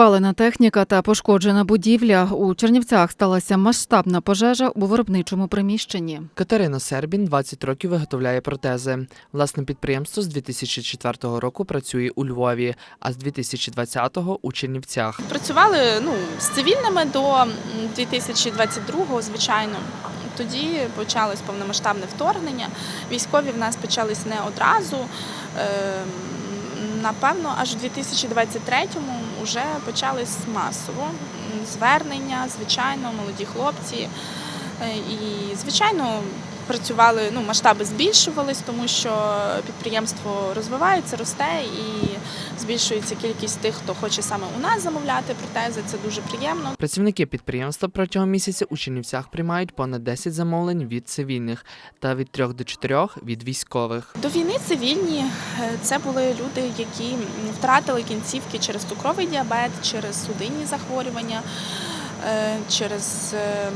Спалена техніка та пошкоджена будівля. У Чернівцях сталася масштабна пожежа у виробничому приміщенні. Катерина Сербін 20 років виготовляє протези. Власне підприємство з 2004 року працює у Львові, а з 2020-го у Чернівцях. Працювали ну, з цивільними до м, 2022-го, звичайно. Тоді почалось повномасштабне вторгнення. Військові в нас почались не одразу. Ем, Напевно, аж в 2023-му вже почались масово звернення, звичайно, молоді хлопці. Е, І, звичайно, працювали, ну, масштаби збільшувались, тому що підприємство розвивається, росте і збільшується кількість тих, хто хоче саме у нас замовляти протези. Це дуже приємно. Працівники підприємства протягом місяця у Чернівцях приймають понад 10 замовлень від цивільних та від 3 до 4 від військових. До війни цивільні е, це були люди, які втратили кінцівки через цукровий діабет, через судинні захворювання, е, через е,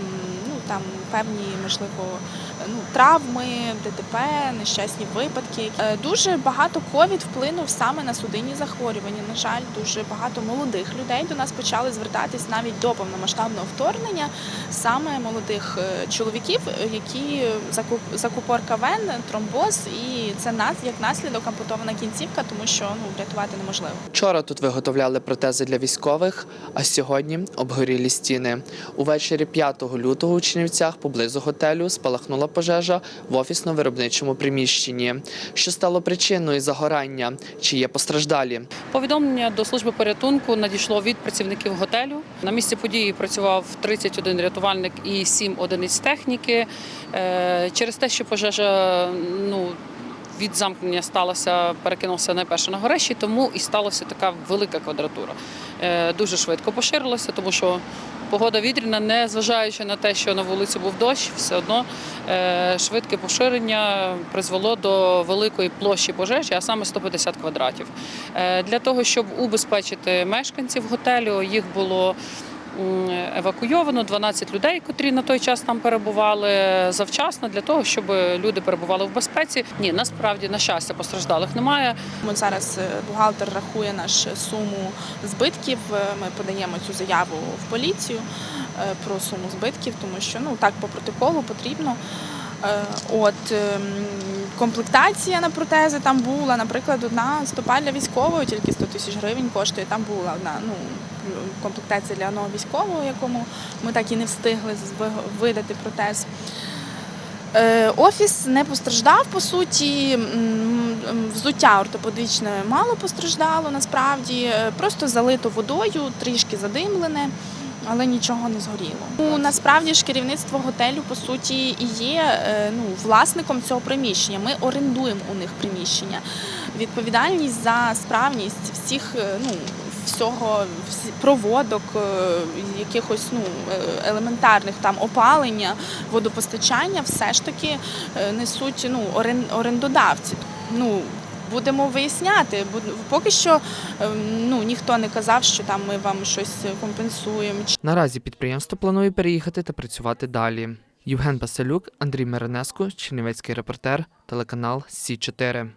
ну, там, певні, можливо, ну, травми, ДТП, нещасні випадки. Е, Дуже багато ковід вплинув саме на судинні захворювання. На жаль, дуже багато молодих людей до нас почали звертатись навіть до повномасштабного вторгнення, саме молодих е, чоловіків, е, які закуп- закупорка вен, тромбоз, і це нас як наслідок ампутована кінцівка, тому що ну врятувати неможливо. Вчора тут виготовляли протези для військових, а сьогодні обгорілі стіни. Увечері 5 лютого у Чернівцях поблизу готелю спалахнула пожежа в офісно-виробничому приміщенні. Що стало причиною загорання? Чи є постраждалі? Повідомлення до служби порятунку надійшло від працівників готелю. На місці події працював 31 рятувальник і 7 одиниць техніки. Е, Через те, що пожежа ну, від замкнення сталося, перекинувся найперше на горещі, тому і сталася така велика квадратура. Е, Дуже швидко поширилося, тому що погода вітряна, не зважаючи на те, що на вулиці був дощ, все одно е, швидке поширення призвело до великої площі пожежі, а саме 150 квадратів. Е, Для того, щоб убезпечити мешканців готелю, їх було евакуйовано 12 людей, котрі на той час там перебували завчасно, для того, щоб люди перебували в безпеці. Ні, насправді, на щастя, постраждалих немає. От зараз е, бухгалтер рахує наш суму збитків. Е, Ми подаємо цю заяву в поліцію е, про суму збитків, тому що ну так по протоколу потрібно. Е, От ем, комплектація на протези там була, наприклад, одна стопа для військового, тільки 100 тисяч гривень коштує. Там була одна ну, комплектація для одного військового, якому ми так і не встигли видати протез. Е, Офіс не постраждав по суті. Взуття ортопедичне мало постраждало насправді. Е, Просто залито водою, трішки задимлене, але нічого не згоріло. Ну, насправді ж керівництво готелю по суті і є е, ну, власником цього приміщення. Ми орендуємо у них приміщення. Відповідальність за справність всіх ну, всього проводок, е, якихось ну, е, елементарних там опалення, водопостачання, все ж таки е, несуть ну, орен- орендодавці. Ну, будемо виясняти. Поки що ну, ніхто не казав, що там ми вам щось компенсуємо. Наразі підприємство планує переїхати та працювати далі. Євген Басилюк, Андрій Миронеско, Чернівецький репортер, телеканал Сі 4